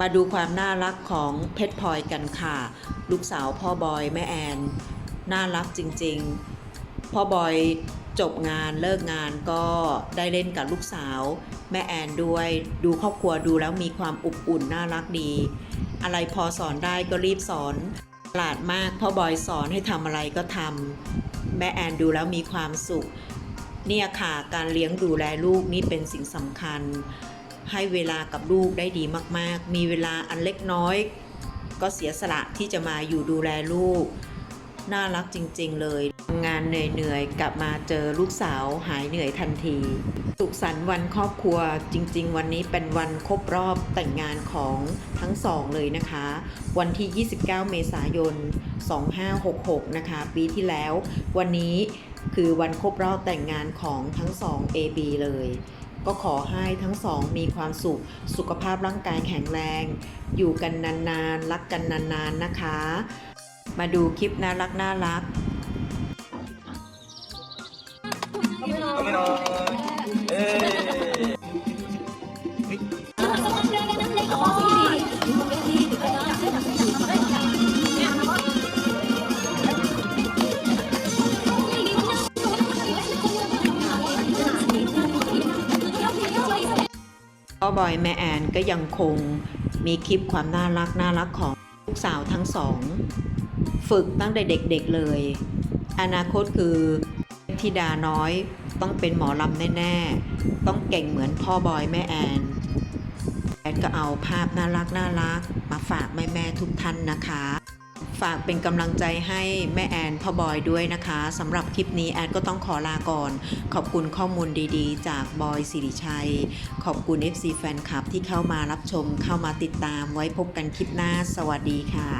มาดูความน่ารักของเพชรพลอยกันค่ะ ลูกสาวพ่อบอยแม่แอน น่ารักจริงๆ พ่อบอยจบงานเลิกงานก็ได้เล่นกับลูกสาว แม่แอนด้วย ดูครอบครัวดูแล้วมีความอบอุ่นน่ารักดี อะไรพอสอนได้ก็รีบสอนฉลาดมากพ่อบอยสอนให้ทำอะไรก็ทำแม่แอนดูแล้วมีความสุข เนี่ยค่ะการเลี้ยงดูแลลูกนี่เป็นสิ่งสำคัญ ให้เวลากับลูกได้ดีมาก ๆ มีเวลาอันเล็กน้อย ก็เสียสละที่จะมาอยู่ดูแลลูก น่ารักจริง ๆ เลย งานเหนื่อย ๆ กลับมาเจอลูกสาวหายเหนื่อยทันที สุขสันต์วันครอบครัวจริง ๆ วันนี้เป็นวันครบรอบแต่งงานของทั้งสองเลยนะคะ วันที่ 29 เมษายน 2566 นะคะ ปีที่แล้ว วันนี้คือวันครบรอบแต่งงานของทั้งสอง AB เลย ก็ขอให้ทั้งสองมีความสุข สุขภาพร่างกายแข็งแรง อยู่กันนานๆ รักกันนานๆ นะคะ มาดูคลิปน่ารักน่ารัก พ่อบอยแม่แอนก็ยังคงมีคลิปความน่ารักน่ารักของลูกสาวทั้งสอง ฝึกตั้งแต่เด็กๆเลย อนาคตคือธิดาน้อยต้องเป็นหมอลำแน่ๆ ต้องเก่งเหมือนพ่อบอยแม่แอนแอนก็เอาภาพน่ารักน่ารักมาฝากแม่ๆทุกท่านนะคะ ฝากเป็นกำลังใจให้แม่แอนพ่อบอยด้วยนะคะสำหรับคลิปนี้แอนก็ต้องขอลาก่อน ขอบคุณข้อมูลดีๆ จากบอยสิริชัย ขอบคุณ FC แฟนคลับที่เข้ามารับชมเข้ามาติดตามไว้พบกันคลิปหน้า สวัสดีค่ะ